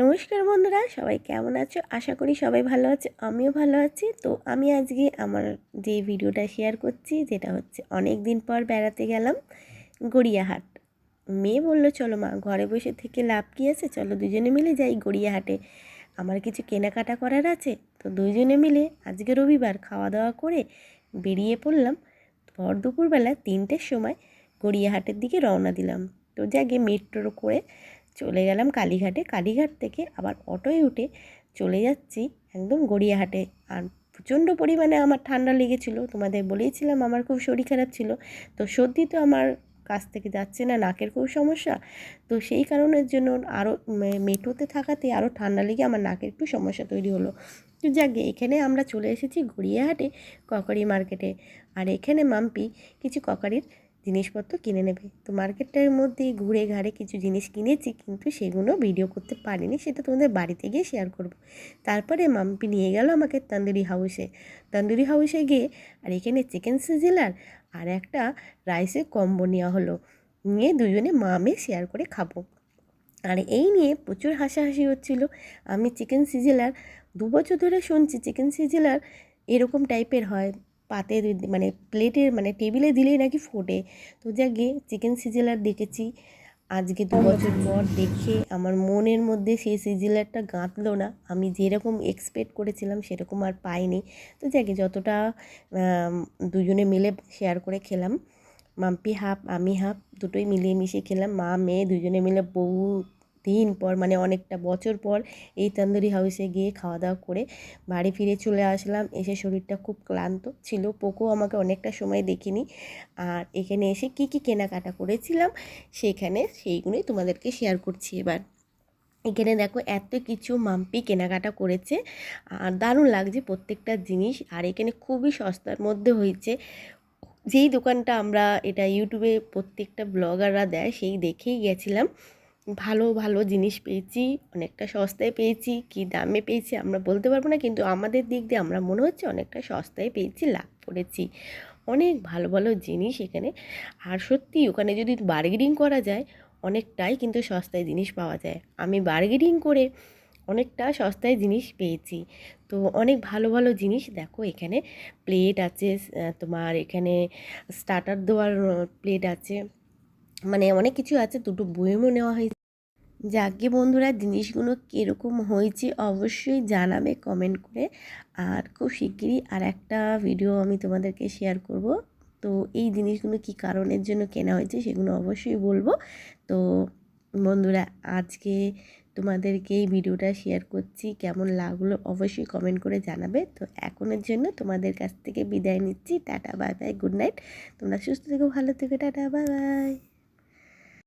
নমস্কার বন্ধুরা, সবাই কেমন আছো? আশা করি সবাই ভালো আছে, আমিও ভালো আছি। তো আমি আজকে আমার যে ভিডিওটা শেয়ার করছি, যেটা হচ্ছে অনেক দিন পর বেড়াতে গেলাম গড়িয়াহাট। মেয়ে বলল, চলো মা, ঘরে বসে থেকে লাভ কী আছে? চলো দুজনে মিলে যাই গড়িয়াহাটে। আমার কিছু কেনাকাটা করার আছে? তো দুজনে মিলে আজকে রবিবার খাওয়া দাওয়া করে বেরিয়ে পড়লাম। ভর দুপুরবেলা তিনটের সময় গড়িয়াহাটের দিকে রওনা দিলাম। তো যাকে মেট্রো করে চলে গেলাম কালীঘাটে। কালীঘাট থেকে আবার অটোয় উঠে চলে যাচ্ছি একদম গড়িয়াহাটে। আর প্রচণ্ড পরিমাণে আমার ঠান্ডা লেগেছিলো, তোমাদের বলেইছিলাম আমার খুব শরীর খারাপ ছিল। তো সর্দি তো আমার কাছ থেকে যাচ্ছে না, নাকের খুব সমস্যা। তো সেই কারণের জন্য আরও মেট্রোতে থাকাতে আরও ঠান্ডা লেগে আমার নাকের একটু সমস্যা তৈরি হলো। তো যাকে এখানে আমরা চলে এসেছি গড়িয়াহাটে ককারি মার্কেটে। আর এখানে মাম্পি কিছু ককারির জিনিসপত্র কিনে নেবে। তো মার্কেটটার মধ্যে ঘুরে ঘাড়ে কিছু জিনিস কিনেছি, কিন্তু সেগুলো ভিডিও করতে পারিনি, সেটা তোমাদের বাড়িতে গিয়ে শেয়ার করব। তারপরে মাম্পি নিয়ে গেল আমাকে তন্দুরি হাউসে তন্দুরি হাউসে গিয়ে, আর এখানে চিকেন সিজিলার আর একটা রাইসের কম্বো নেওয়া হলো। নিয়ে দুজনে মামে শেয়ার করে খাব। আর এই নিয়ে প্রচুর হাসাহাসি হচ্ছিল। আমি চিকেন সিজিলার দু বছর ধরে শুনছি চিকেন সিজিলার এরকম টাইপের হয়। পাতে মানে প্লেটের মানে টেবিলে দিলেই নাকি ফোটে। তো যাকে চিকেন সিজেলার দেখেছি। আজকে দু বছর পর দেখে আমার মনের মধ্যে সেই সিজিলারটা গাঁথলো না। আমি যেরকম এক্সপেক্ট করেছিলাম সেরকম আর পাইনি। তো যাকে যতটা দুজনে মিলে শেয়ার করে খেলাম। মাম্পি হাফ, আমি হাফ, দুটোই মিলিয়ে মিশিয়ে খেলাম। মা, মেয়ে দুজনে মিলে বহু দিন পর মানে অনেকটা বছর পর এই তন্দুরি হাউসে গিয়ে খাওয়া দাওয়া করে বাড়ি ফিরে চলে আসলাম। এসে শরীরটা খুব ক্লান্ত ছিল। পোকো আমাকে অনেকটা সময় দেখিনি। আর এখানে এসে কি কি কেনাকাটা করেছিলাম সেখানে সেইগুলোই তোমাদেরকে শেয়ার করছি এবার। এখানে দেখো এত কিছু মাম্পি কেনাকাটা করেছে। আর দারুণ লাগছে প্রত্যেকটা জিনিস। আর এখানে খুবই সস্তার মধ্যে হয়েছে। যেই দোকানটা আমরা এটা ইউটিউবে প্রত্যেকটা ব্লগাররা দেয়, সেই দেখেই গেছিলাম। ভালো ভালো জিনিস পেয়েছি, অনেকটা সস্তায় পেয়েছি, কি দামে পেয়েছি আমরা বলতে পারব না, কিন্তু আমাদের দিক দিয়ে আমরা মনে হচ্ছে অনেকটা সস্তায় পেয়েছি, লাভ করেছি। অনেক ভালো ভালো জিনিস এখানে। আর সত্যি ওখানে যদি বার্গেনিং করা যায়, অনেকটাই কিন্তু সস্তায় জিনিস পাওয়া যায়। আমি বার্গেনিং করে অনেকটা সস্তায় জিনিস পেয়েছি। তো অনেক ভালো ভালো জিনিস দেখো এখানে। প্লেট আছে তোমার এখানে স্টার্টার দেওয়ার প্লেট আছে। মানে অনেক কিছু আছে, দুটো বইমও নেওয়া হয়েছে। যাকে বন্ধুরা জিনিসগুলো কীরকম হয়েছে অবশ্যই জানাবে কমেন্ট করে। আর খুব শিগগিরই আর একটা ভিডিও আমি তোমাদেরকে শেয়ার করব। তো এই জিনিসগুলো কি কারণের জন্য কেনা হয়েছে সেগুলো অবশ্যই বলব। তো বন্ধুরা, আজকে তোমাদেরকে এই ভিডিওটা শেয়ার করছি। কেমন লাগল অবশ্যই কমেন্ট করে জানাবে। তো এখনের জন্য তোমাদের কাছ থেকে বিদায় নিচ্ছি। Tata bye bye good night তোমরা সুস্থ থেকো, ভালো থেকো, টাটা বাই বাই